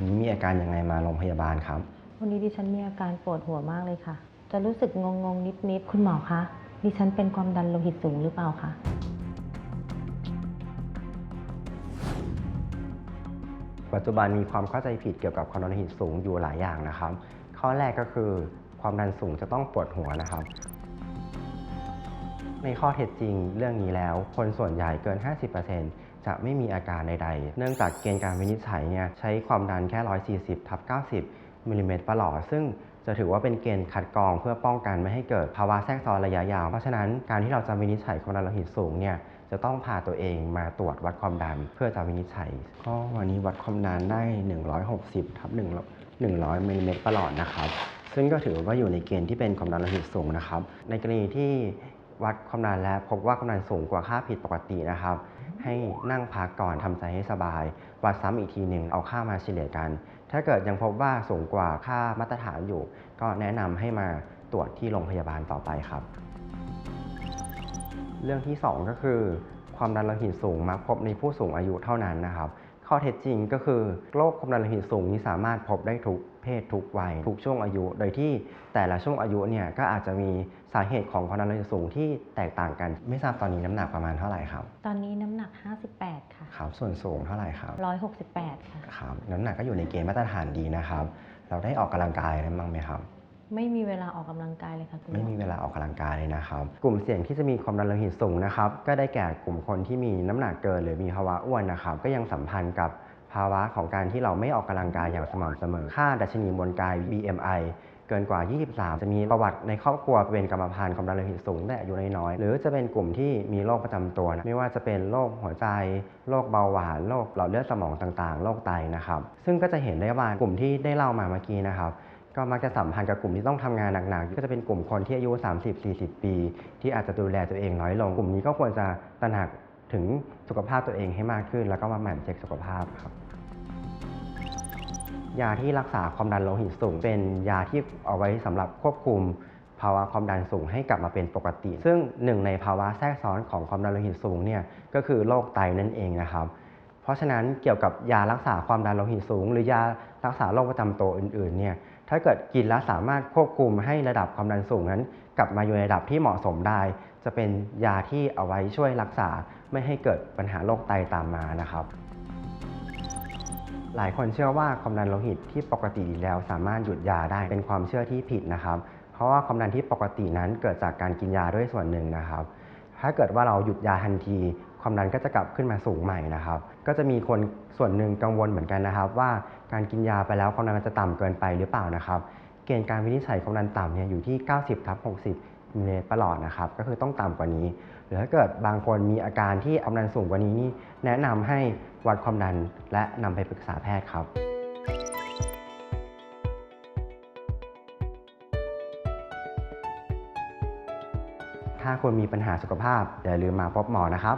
วันนี้มีอาการยังไงมาโรงพยาบาลครับ วันนี้ดิฉันมีอาการปวดหัวมากเลยค่ะ จะรู้สึกงงงๆนิดๆคุณหมอคะ ดิฉันเป็นความดันโลหิตสูงหรือเปล่าคะ ปัจจุบันมีความเข้าใจผิดเกี่ยวกับความดันโลหิตสูงอยู่หลายอย่างนะครับ ข้อแรกก็คือความดันสูงจะต้องปวดหัวนะครับ ในข้อเท็จจริงเรื่องนี้แล้ว คนส่วนใหญ่เกิน 50% จะไม่มีอาการใดๆ เนื่องจากเกณฑ์การวินิจฉัยเนี่ยใช้ความดันแค่ 140ทับ90มิลลิเมตรประหลอดซึ่งจะถือว่าเป็นเกณฑ์คัดกรองเพื่อป้องกันไม่ให้เกิดภาวะแทรกซ้อนระยะยาว เพราะฉะนั้นการที่เราจะวินิจฉัยความดันโลหิตสูงเนี่ยจะต้องพาตัวเองมาตรวจวัดความดันเพื่อจะวินิจฉัย ก็วันนี้วัดความดันได้ 160ทับ1 100มิลลิเมตรประหลอดนะครับ ซึ่งก็ถือว่าอยู่ในเกณฑ์ที่เป็นความดันโลหิตสูงนะครับ ในกรณีที่วัดความดันและพบว่าความดันสูงกว่าค่าผิดปกตินะครับ ให้นั่งพักก่อนทำใจให้สบาย วัดซ้ำอีกทีหนึ่งเอาค่ามาเฉลี่ยกัน ถ้าเกิดยังพบว่าสูงกว่าค่ามาตรฐานอยู่ ก็แนะนำให้มาตรวจที่โรงพยาบาลต่อไปครับ เรื่องที่ 2 ก็คือ ความดันโลหิตสูงมักพบในผู้สูงอายุเท่านั้นนะครับ ข้อเท็จจริงก็คือโรคความดันโลหิตสูงนี้สามารถพบได้ทุกเพศทุกวัยทุกช่วงอายุ โดยที่แต่ละช่วงอายุเนี่ยก็อาจจะมีสาเหตุของความดันโลหิตสูงที่แตกต่างกัน ไม่ทราบตอนนี้น้ำหนักประมาณเท่าไหร่ครับ ตอนนี้น้ำหนัก 58 ค่ะครับส่วนสูงเท่าไหร่ครับ 168 ค่ะครับน้ำหนักก็อยู่ในเกณฑ์มาตรฐานดีนะครับ เราได้ออกกำลังกายอะไรบ้างไหมครับ ไม่มีเวลาออกกำลังกายเลยค่ะคุณหมอไม่มีเวลาออกกำลังกายเลยนะครับ กลุ่มเสี่ยงที่จะมีความดันโลหิตสูงนะครับ ก็ได้แก่กลุ่มคนที่มีน้ำหนักเกิน หรือมีภาวะอ้วนนะครับ ก็ยังสัมพันธ์กับภาวะของการที่เราไม่ออกกำลังกายอย่างสม่ำเสมอ ค่าดัชนีมวลกาย BMI เกินกว่า 23 จะมีประวัติในครอบครัวเป็นกรรมพันธุ์ความดันโลหิตสูงแต่อายุน้อยๆ หรือจะเป็นกลุ่มที่มีโรคประจำตัวนะไม่ว่าจะเป็นโรคหัวใจ โรคเบาหวาน โรคหลอดเลือดสมองต่างๆ โรคไตนะครับ ซึ่งก็จะเห็นได้ว่ากลุ่มที่ได้เล่ามาเมื่อกี้นะครับ ก็มักจะสัมพันธ์กับกลุ่มที่ต้องทำงานหนักๆก็จะเป็นกลุ่มคนที่อายุ 30-40 ปี ที่อาจจะดูแลตัวเองน้อยลง กลุ่มนี้ก็ควรจะตระหนักถึงสุขภาพตัวเองให้มากขึ้น แล้วก็มาหมั่นเช็คสุขภาพครับยาที่รักษาความดันโลหิตสูง เป็นยาที่เอาไว้สำหรับควบคุมภาวะความดันสูงให้กลับมาเป็นปกติ ซึ่งหนึ่งในภาวะแทรกซ้อนของความดันโลหิตสูงเนี่ยก็คือโรคไตนั่นเองนะครับ เพราะฉะนั้นเกี่ยวกับยารักษาความดันโลหิตสูง หรือยารักษาโรคประจำตัวอื่นๆเนี่ย ถ้าเกิดกินแล้วสามารถควบคุมให้ระดับความดันสูงนั้น กลับมาอยู่ในระดับที่เหมาะสมได้ จะเป็นยาที่เอาไว้ช่วยรักษาไม่ให้เกิดปัญหาโรคไตตามมานะครับ หลายคนเชื่อว่าความดันโลหิตที่ปกติดีแล้วสามารถหยุดยาได้เป็นความเชื่อที่ผิดนะครับ เพราะว่าความดันที่ปกตินั้นเกิดจากการกินยาด้วยส่วนหนึ่งนะครับ ถ้าเกิดว่าเราหยุดยาทันที ความดันก็จะกลับขึ้นมาสูงใหม่นะครับ ก็จะมีคนส่วนหนึ่งกังวลเหมือนกันนะครับ ว่าการกินยาไปแล้วความดันมันจะต่ำเกินไปหรือเปล่านะครับ เกณฑ์การวินิจฉัยความดันต่ำเนี่ยอยู่ที่ 90ทับ60มิลลิเมตรประหลอดนะครับก็คือต้องต่ำกว่านี้ หรือถ้าเกิดบางคนมีอาการที่ความดันสูงกว่านี้นี่แนะนำให้วัดความดันและนำไปปรึกษาแพทย์ครับ ถ้าคนมีปัญหาสุขภาพอย่าลืมมาพบหมอนะครับ